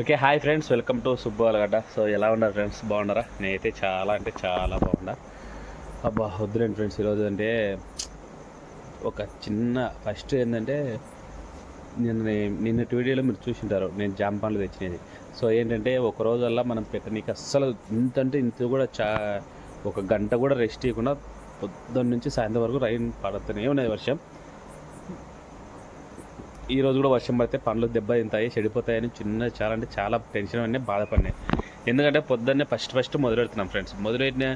Okay hi friends welcome to Subbu Alagadda. So ఎలా ఉన్నారు friends? బాగున్నారా? నేనైతే చాలా అంటే చాలా బాగున్నా. అబ్బా వద్దులేండి ఫ్రెండ్స్ ఈరోజు అంటే ఒక చిన్న ఫస్ట్ ఏంటంటే నిన్న నిన్నటి వీడియోలో మీరు చూసింటారు నేను జామ పండ్లు తెచ్చినది సో ఏంటంటే ఒక రోజల్లా మనం పెట్టనీకి అస్సలు ఇంత అంటే ఇంత కూడా చా ఒక గంట కూడా రెస్ట్ ఇవ్వకుండా పొద్దున్న నుంచి సాయంత్రం వరకు రైన్ పడుతూనే ఉన్నది వర్షం. ఈ రోజు కూడా వర్షం పడితే పండ్లు దెబ్బ తింటాయి చెడిపోతాయని చిన్న చాలా అంటే చాలా టెన్షన్ అన్నీ బాధపడినాయి. ఎందుకంటే పొద్దున్నే ఫస్ట్ ఫస్ట్ మొదలు పెడుతున్నాం ఫ్రెండ్స్. మొదలు పెట్టిన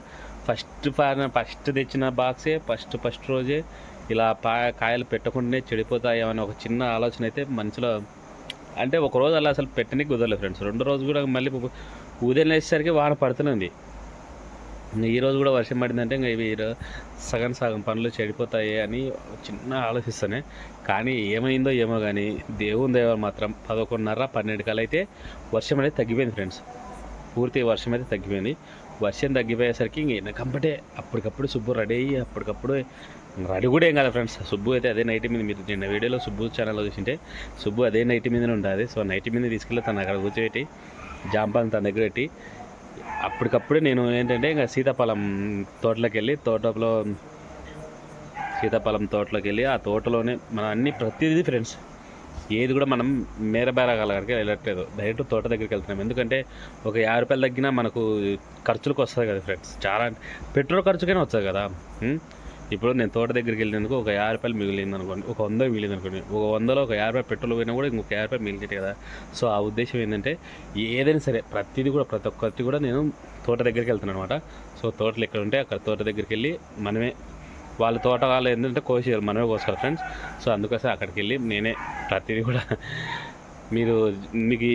ఫస్ట్ ఫస్ట్ తెచ్చిన బాక్సే ఫస్ట్ ఫస్ట్ రోజే ఇలా పా కాయలు పెట్టకుండానే చెడిపోతాయని ఒక చిన్న ఆలోచన అయితే మనసులో అంటే ఒక రోజు అలా అసలు పెట్టడానికి కుదరలేదు ఫ్రెండ్స్. రెండో రోజు కూడా మళ్ళీ ఉదయం వేసేసరికి వాన పడుతుంది ఈరోజు కూడా వర్షం పడిందంటే ఇంకా ఇవి సగం సగం పనులు చెడిపోతాయి అని చిన్న ఆలోచిస్తానే. కానీ ఏమైందో ఏమో కానీ దేవుని దేవ మాత్రం పదకొండున్నర పన్నెండు కల అయితే వర్షం అనేది తగ్గిపోయింది ఫ్రెండ్స్. పూర్తి వర్షం అయితే తగ్గిపోయింది. వర్షం తగ్గిపోయేసరికి ఇంక వెనకంపటే అప్పటికప్పుడు సుబ్బు రెడీ అయ్యి అప్పటికప్పుడు రెడీ కూడా ఏం కదా ఫ్రెండ్స్. సుబ్బు అయితే అదే నైట్ మీద మీరు నిన్న వీడియోలో సుబ్బు ఛానల్లో చూసింటే సుబ్బు అదే నైట్ మీదనే ఉంటుంది సో నైట్ మీద తీసుకెళ్ళి తను అక్కడ కూర్చోబెట్టి జాంపాన్ తన దగ్గర పెట్టి అప్పటికప్పుడు నేను ఏంటంటే ఇంకా సీతాఫలం తోటలోకి వెళ్ళి తోటలో సీతాఫలం తోటలోకి వెళ్ళి ఆ తోటలోనే మన అన్ని ప్రతిదీ ఫ్రెండ్స్. ఏది కూడా మనం మేరబేరగాల వెళ్ళట్లేదు. డైరెక్ట్ తోట దగ్గరికి వెళ్తున్నాం. ఎందుకంటే ఒక యాభై రూపాయలు తగ్గినా మనకు ఖర్చులకు వస్తుంది కదా ఫ్రెండ్స్. చాలా పెట్రోల్ ఖర్చుకైనా వస్తుంది కదా. ఇప్పుడు నేను తోట దగ్గరికి వెళ్ళినందుకు ఒక యాభై రూపాయలు మిగిలింది అనుకోండి ఒక వంద మిగిలింది అనుకోండి ఒక వందలో ఒక యాభై రూపాయలు పెట్రోల్ పోయినా కూడా ఇంకొక యాభై రూపాయలు మిగిలింది కదా. సో ఆ ఉద్దేశం ఏంటంటే ఏదైనా సరే ప్రతిదీ కూడా ప్రతి ఒక్కటి కూడా నేను తోట దగ్గరికి వెళ్తాను అనమాట సో తోటలు ఎక్కడ ఉంటే అక్కడ తోట దగ్గరికి వెళ్ళి మనమే వాళ్ళ తోట వాళ్ళు ఏంటంటే కోసేయాలి. మనమే కోసుకోవాలి ఫ్రెండ్స్ సో అందుకోసం అక్కడికి వెళ్ళి నేనే ప్రతిదీ కూడా మీరు మీకు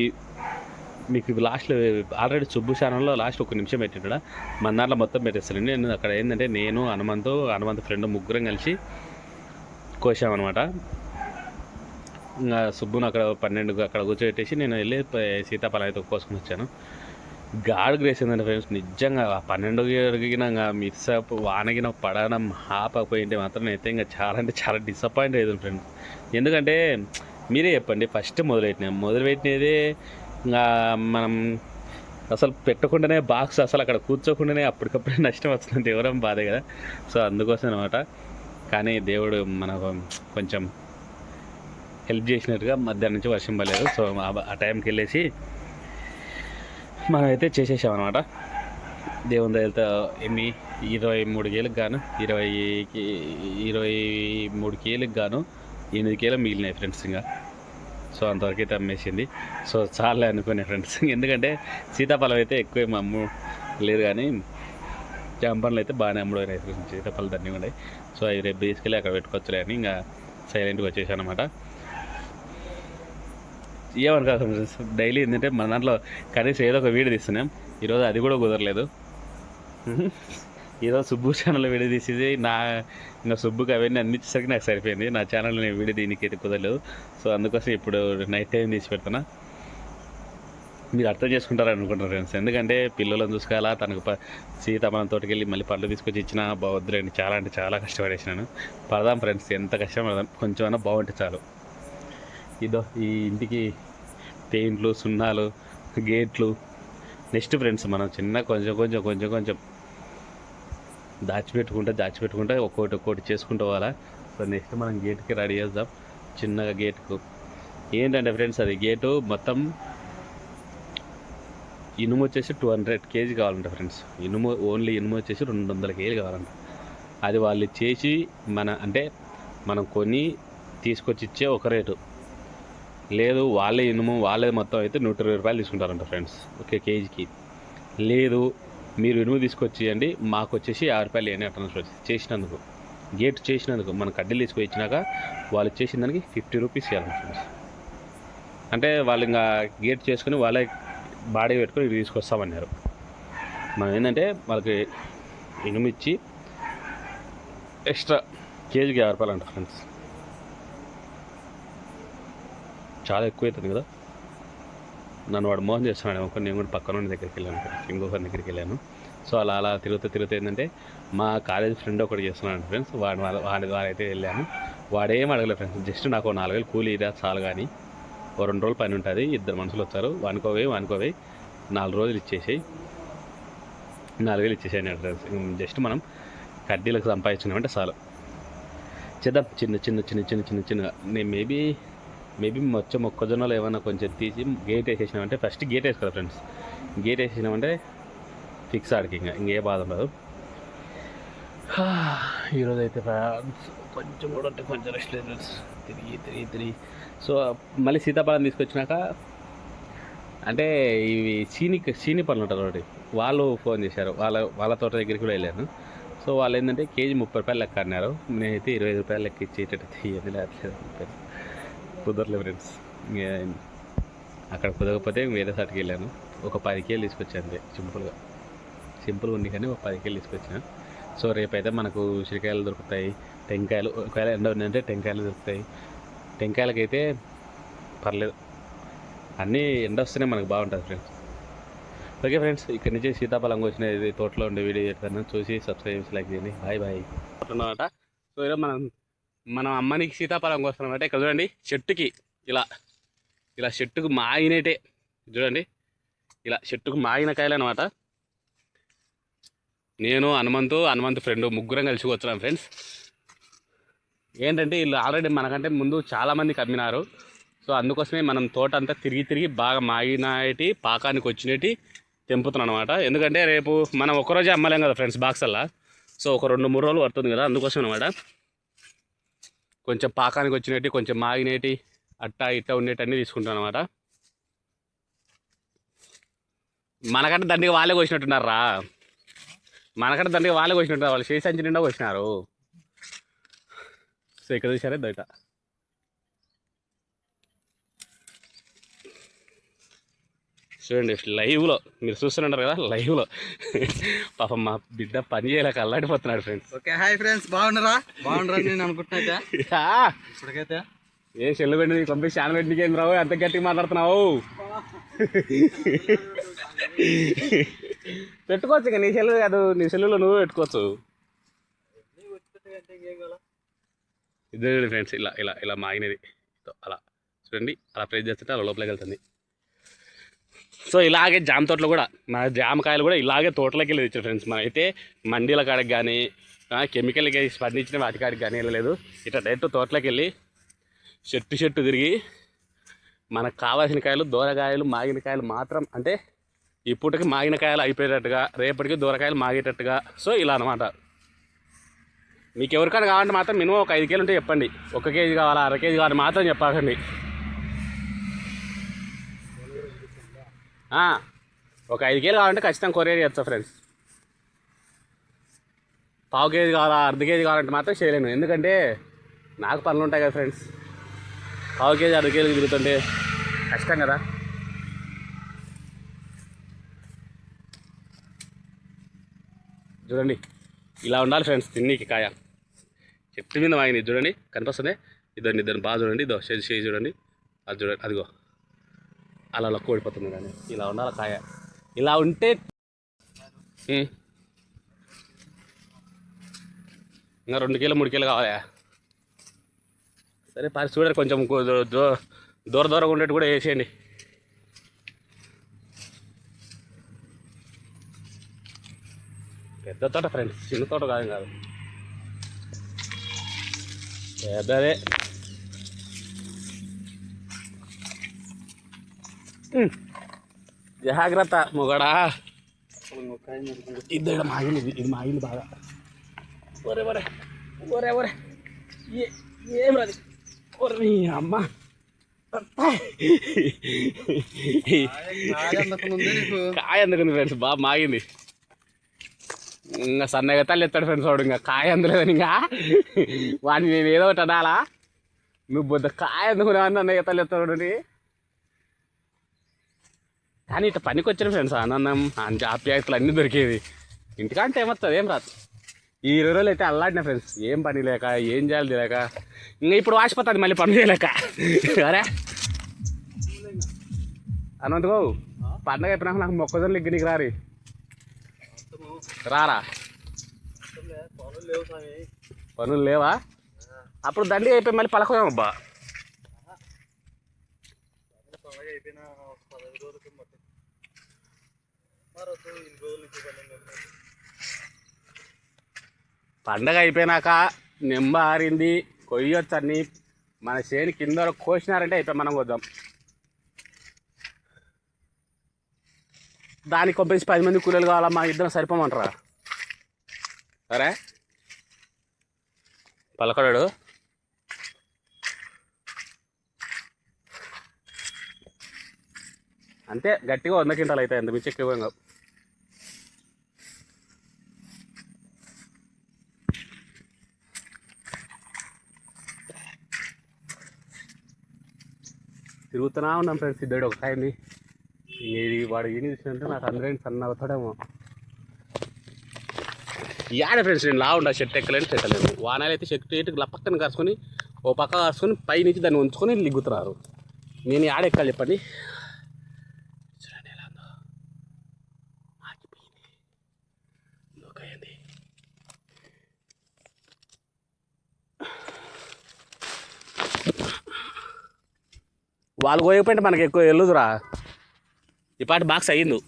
మీకు లాస్ట్లో ఆల్రెడీ సుబ్బు ఛానల్లో లాస్ట్ ఒక నిమిషం పెట్టింటాడా మన దాంట్లో మొత్తం పెట్టేస్తానండి నేను అక్కడ ఏంటంటే నేను హనుమంతు హనుమంతు ఫ్రెండ్ ముగ్గురం కలిసి కోసామన్నమాట. ఇంకా సుబ్బును అక్కడ పన్నెండు అక్కడ కూర్చోబెట్టేసి నేను వెళ్ళి సీతాఫలం అయితే కోసుకుని వచ్చాను. గాడ్ గ్రేస్ ఏంటంటే ఫ్రెండ్స్ నిజంగా పన్నెండు అడిగినా మిస్ అప్ వానగిన పడడం ఆపకపోయింటే మాత్రం అయితే ఇంకా చాలా అంటే చాలా డిసప్పాయింట్ అయ్యింది ఫ్రెండ్స్. ఎందుకంటే మీరే చెప్పండి ఫస్ట్ మొదలెట్టినా మొదలుపెట్టినదే పెట్టినదే మనం అసలు పెట్టకుండానే బాక్స్ అసలు అక్కడ కూర్చోకుండానే అప్పటికప్పుడే నష్టం వస్తుంది. ఎవరం బాధే కదా. సో అందుకోసం అనమాట కానీ దేవుడు మనకు కొంచెం హెల్ప్ చేసినట్టుగా మధ్యాహ్నం నుంచి వర్షం పడలేదు. సో ఆ- టైంకి వెళ్ళేసి మనం అయితే దేవుని దయలతో ఎన్ని? ఇరవై మూడు కేలకు గాను ఇరవై ఇరవై మూడు కేలకు గాను ఎనిమిది కేలు మిగిలినాయి ఫ్రెండ్స్ ఇంకా. సో అంతవరకు అయితే అమ్మేసింది. సో చాలే అనుకునే ఫ్రెండ్స్ ఎందుకంటే సీతాఫలం అయితే ఎక్కువ ఏం అమ్ము లేదు కానీ జాంపన్లు అయితే బాగానే అమ్ముడైనాయి ఫ్రెండ్స్ సీతాఫలం దండి ఉన్నాయి. సో అవి రేపు తీసుకెళ్ళి అక్కడ పెట్టుకోవచ్చులే అని ఇంకా సైలెంట్గా వచ్చేసాను అనమాట ఏమనుకోదు ఫ్రెండ్స్ డైలీ ఏంటంటే మన దాంట్లో కనీసం ఏదో ఒక వీడియో తీస్తున్నాం. ఈరోజు అది కూడా కుదరలేదు. ఏదో సుబ్బు ఛానల్ వీడియో తీసేది నా ఇంకా సుబ్బుకి అవన్నీ అందించేసరికి నాకు సరిపోయింది. నా ఛానల్ నేను వీడియో దీనికి అయితే కుదరలేదు. సో అందుకోసం ఇప్పుడు నైట్ టైం తీసి పెడుతున్నా. మీరు అర్థం చేసుకుంటారు అనుకుంటారు ఫ్రెండ్స్ ఎందుకంటే పిల్లలను చూసుకోవాలా తనకు ప సీత మన తోటికెళ్ళి మళ్ళీ పళ్ళు తీసుకొచ్చి ఇచ్చిన బాగుద్దులేండి చాలా అంటే చాలా కష్టపడేసినాను. పడదాం ఫ్రెండ్స్ ఎంత కష్టం పడదాం. అన్నా బాగుంటే చాలు. ఇదో ఈ ఇంటికి పెయింట్లు సున్నాలు గేట్లు. నెక్స్ట్ ఫ్రెండ్స్ మనం చిన్న కొంచెం కొంచెం కొంచెం కొంచెం దాచిపెట్టుకుంటే దాచిపెట్టుకుంటే ఒక్కోటి ఒక్కోటి చేసుకుంటూ పోవాలా. సో నెక్స్ట్ మనం గేట్కి రెడీ చేద్దాం. చిన్నగా గేట్కు ఏంటంటే ఫ్రెండ్స్ అది గేటు మొత్తం ఇనుము వచ్చేసి టూ హండ్రెడ్ కేజీ కావాలంట ఫ్రెండ్స్ ఇనుము ఓన్లీ ఇనుము వచ్చేసి రెండు వందల కేజీ కావాలంట. అది వాళ్ళు చేసి మన అంటే మనం కొని తీసుకొచ్చి ఇచ్చే ఒక రేటు. లేదు వాళ్ళే ఇనుము వాళ్ళే మొత్తం అయితే నూట ఇరవై రూపాయలు తీసుకుంటారంట ఫ్రెండ్స్ ఒక కేజీకి. లేదు మీరు ఇనుము తీసుకొచ్చేయండి మాకు వచ్చేసి యాభై రూపాయలు అని అంటున్నారు చేసినందుకు. గేట్ చేసినందుకు మన కడ్డీలు తీసుకొని ఇచ్చినాక వాళ్ళు చేసిన దానికి ఫిఫ్టీ రూపీస్ ఇవ్వాలి ఫ్రెండ్స్ అంటే వాళ్ళు ఇంకా గేట్ చేసుకుని వాళ్ళే బాడీ పెట్టుకొని ఇవి తీసుకొస్తామన్నారు. మనం ఏంటంటే వాళ్ళకి ఇనుము ఇచ్చి ఎక్స్ట్రా కేజీకి యాభై రూపాయలు అంట ఫ్రెండ్స్. చాలా ఎక్కువ అవుతుంది కదా? నన్ను వాడు మోహన్ చేస్తున్నాడు ఒక నేను కూడా పక్కన ఉన్న దగ్గరికి వెళ్ళాను ఇంకొకరి దగ్గరికి వెళ్ళాను. సో అలా అలా తిరుగుతూ తిరుగుతూ ఏంటంటే మా కాలేజ్ ఫ్రెండ్ ఒకటి చేస్తున్నాడు ఫ్రెండ్స్ వాడు వాళ్ళ వాడి వాడైతే వెళ్ళాను. వాడేం అడగలేదు ఫ్రెండ్స్ జస్ట్ నాకు ఓ నాలుగు వేలు కూలీ చాలు కానీ ఓ రెండు రోజులు పని ఉంటుంది ఇద్దరు మనుషులు వచ్చారు వానుకోవే వానుకోవే నాలుగు రోజులు ఇచ్చేసాయి. నాలుగు వేలు ఇచ్చేసాయి ఫ్రెండ్స్. జస్ట్ మనం కడ్డీలకు సంపాదించినామంటే చాలు. చేద్దాం చిన్న చిన్న చిన్న చిన్న చిన్న చిన్నగా. నేను మేబీ మేబీ మొత్తం మొక్కజొన్నలు ఏమైనా కొంచెం తీసి గేట్ వేసేసినామంటే ఫస్ట్ గేట్ వేసుకోవాలి ఫ్రెండ్స్ గేట్ వేసేసినామంటే ఫిక్స్ ఆడికి ఇంకా ఇంకే బాధ ఉండదు. ఈరోజు అయితే ఫ్రెండ్స్ కొంచెం కూడా అంటే కొంచెం రెస్ట్ లేదు తిరిగి తిరిగి తిరిగి. సో మళ్ళీ సీతాఫలం తీసుకొచ్చినాక అంటే ఇవి చీని చీని పనులు ఉంటారు ఒకటి వాళ్ళు ఫోన్ చేశారు. వాళ్ళ వాళ్ళ తోట దగ్గరికి కూడా వెళ్ళాను. సో వాళ్ళు ఏంటంటే కేజీ ముప్పై రూపాయలు లెక్క అన్నారు. నేనైతే ఇరవై ఐదు రూపాయలు లెక్క ఇచ్చేటట్టు తీయదు కుదరలే ఫ్రెండ్స్. అక్కడ కుదరకపోతే వేరే సాటికి వెళ్ళాను. ఒక పది కేలు తీసుకొచ్చాను అంతే సింపుల్గా. సింపుల్గా ఉంది కానీ ఒక పది కేలు తీసుకొచ్చాను. సో రేపైతే మనకు ఉసిరికాయలు దొరుకుతాయి. టెంకాయలు ఒకవేళ ఎండ ఉందంటే టెంకాయలు దొరుకుతాయి. టెంకాయలకైతే పర్లేదు. అన్నీ ఎండ వస్తేనే మనకు బాగుంటుంది ఫ్రెండ్స్. ఓకే ఫ్రెండ్స్ ఇక్కడ నుంచి సీతాఫలం వచ్చిన ఇది తోటలో ఉండే వీడియో చేస్తాను. చూసి సబ్స్క్రైబ్ చేసి లైక్ చేయండి. Bye bye. అనమాట సో ఈరోజు మనం మనం అమ్మనికి సీతాఫలం కోస్తున్నామంటే ఇక్కడ చూడండి చెట్టుకి ఇలా ఇలా చెట్టుకు మాగినటే చూడండి ఇలా చెట్టుకు మాగిన కాయలు అనమాట నేను హనుమంతు హనుమంతు ఫ్రెండ్ ముగ్గురం కలిసి వచ్చాం ఫ్రెండ్స్ ఏంటంటే వీళ్ళు ఆల్రెడీ మనకంటే ముందు చాలామంది కమ్మినారు. సో అందుకోసమే మనం తోట అంతా తిరిగి తిరిగి బాగా మాగినటి పాకానికి వచ్చినట్టు తెంపుతున్నాం అనమాట ఎందుకంటే రేపు మనం ఒక్కరోజే అమ్మలేం కదా ఫ్రెండ్స్ బాక్స్ అలా. సో ఒక రెండు మూడు రోజులు పడుతుంది కదా అందుకోసం అనమాట కొంచెం పాకానికి వచ్చినట్టు కొంచెం మాగినేటి అట్టా ఇట్టా ఉండేటన్నీ తీసుకుంటాను తీసుకుంటాం అనమాట మనకంటే దండిగా వాళ్ళే కోసినట్టున్నారా మనకంటే దండిగా వాళ్ళే కోసినట్టున్నారు. వాళ్ళు చేసి అంచి నిండా కోసినారు. సో ఇక్కడ చూసారే? బయట చూడండి లైవ్లో. మీరు చూస్తున్నారు కదా లైవ్లో. పాపం మా బిడ్డ పని చేయలేక అల్లాడిపోతున్నాడు ఫ్రెండ్స్. ఓకే హాయ్ ఫ్రెండ్స్ బాగున్నారా? బాగున్నారా నేను అనుకుంటున్నా ఇప్పటికైతే. ఏ చెల్లు పెట్టి పంపి చాలా పెట్టి ఏం రావు? ఎంత గట్టిగా మాట్లాడుతున్నావు. పెట్టుకోవచ్చు ఇక నీ సెల్లు కాదు నీ సెల్లులో నువ్వు పెట్టుకోవచ్చు. ఇద్దరు ఫ్రెండ్స్ ఇలా ఇలా ఇలా మాగినది. అలా. చూడండి అలా ప్రెస్ చేస్తుంటే అలా లోపలికి వెళ్తుంది. సో ఇలాగే జామ తోటలు కూడా మన జామకాయలు కూడా ఇలాగే తోటలోకి వెళ్ళి తెచ్చారు ఫ్రెండ్స్ మనం అయితే మండీల కాడికి కానీ కెమికల్కి స్పందించిన వాటి కాడికి కానీ వెళ్ళలేదు. ఇట్లా డైరెక్ట్ తోటలోకి వెళ్ళి చెట్టు చెట్టు తిరిగి మనకు కావాల్సిన కాయలు దూరకాయలు మాగిన కాయలు మాత్రం అంటే ఈ పూటకి మాగిన కాయలు అయిపోయేటట్టుగా రేపటికి దూరకాయలు మాగేటట్టుగా సో ఇలా అనమాట మీకు ఎవరికైనా కావాలంటే మాత్రం మినిమం ఒక ఐదు కేజీలు ఉంటే చెప్పండి. ఒక కేజీ కావాలా అర కేజీ కావాలి మాత్రం చెప్పకండి. ఒక ఐదు కేజీలు కావాలంటే ఖచ్చితంగా కొరియర్ చేస్తా ఫ్రెండ్స్ పావు కేజీ కావాలా అర్ధ కేజీ కావాలంటే మాత్రం చేయలేను. ఎందుకంటే నాకు పనులు ఉంటాయి కదా ఫ్రెండ్స్ పావు కేజీ అర్ధ కేజీ తిరుగుతుంటే కష్టం కదా. చూడండి ఇలా ఉండాలి ఫ్రెండ్స్ తిన్నీకి కాయ. చెట్టు మీద వాగినాయి చూడండి కనిపిస్తుంది. ఇద్దరిని ఇద్దరిని బాగా చూడండి ఇదో చేసి చేసి చూడండి. అది చూడండి అదిగో. అలా లొక్క ఓడిపోతుంది కానీ. ఇలా ఉండాలి కాయ. ఇలా ఉంటే. ఇంకా రెండు కిలో మూడు కిలో కావాలా. సరే పారి చూడండి కొంచెం దూర దూరంగా ఉండేట్టు కూడా వేసేయండి. పెద్ద తోట ఫ్రెండ్స్ చిన్న తోట కాదు కాదు. పెద్దదే. జాగ్రత్త మొగడా. ఇద్దరు మాగింది ఇది మాగింది బాగా. ఒరే ఒరే ఒరే ఒరే. ఏ ఏం రాదు. ఒరే అమ్మ. కాయ అందుకుంది ఫ్రెండ్స్ బాగా మాగింది. ఇంకా సన్నగా తల్లి ఎత్తాడు ఫ్రెండ్స్ వాడు ఇంకా కాయ అందులేదని ఇంకా. వాడిని నేను ఏదో ఒకటి అనాలా. నువ్వు బొద్ద కాయ అందుకున్నావు అన్నయ్య తల్లి ఎత్తాడు. కానీ ఇట్లా పనికి వచ్చిన ఫ్రెండ్స్ ఆనందం అంత ఆప్యాయతలు అన్నీ దొరికేవి. ఇంటికంటే ఏమొస్తుంది ఏం రాదు. ఈ ఇరవై రోజులు అయితే అల్లాడిన ఫ్రెండ్స్ ఏం పని లేక ఏం చేయాలి తెలియక ఇంకా ఇప్పుడు వాసిపోతుంది మళ్ళీ పని చేయలేక. అరే అనంత్ బాబు పండగ అయిపోయినాక నాకు మొక్కజొన్న లిగ్గనికి రారి. రారా? పనులు లేవా అప్పుడు దండి అయిపోయి మళ్ళీ పలకపోయాం అబ్బా పదహైదు రోజులకి మట్టి మరి వద్దు, ఇన్ని రోజులు నుంచి పన్నెండు రోజులు. పండగ అయిపోయినాక నిమ్మ కొయ్యొచ్చు అన్ని మన చేను కింద కోసినారంటే అయిపోయి మనం కొద్దాం దానికి పంపించి పది మంది కూలీలు కావాలా మా ఇద్దరం సరిపోమంటారా? సరే. పలకడాడు అంతే గట్టిగా వంద క్వింటాలు అవుతాయి అంత మించి ఎక్కువ తిరుగుతూనే ఉన్నాం ఫ్రెండ్స్ ఇద్దరు ఒక టైంని ఇది వాడు ఏం చూసినంటే నాకు అందరూ సన్న అవుతాడేమో యాడ ఫ్రెండ్స్ నేను లా ఉండా షర్ట్ ఎక్కలేని చెట్టలేదు వానాలు అయితే చెట్టు ఎయిట్ పక్కన కరుచుకొని ఓ పక్క కరుచుకొని పై నుంచి దాన్ని ఉంచుకొని లిగ్గుతున్నారు. నేను యాడ ఎక్కాలి చెప్పండి చూడండి ఎలా ఉందో ఆగిపోయింది లోకయ్యింది వాళ్ళు కోయకపోయింటే మనకి ఎక్కువ వెళ్ళదురా. ఈ పాట బాక్స్ అయ్యింది.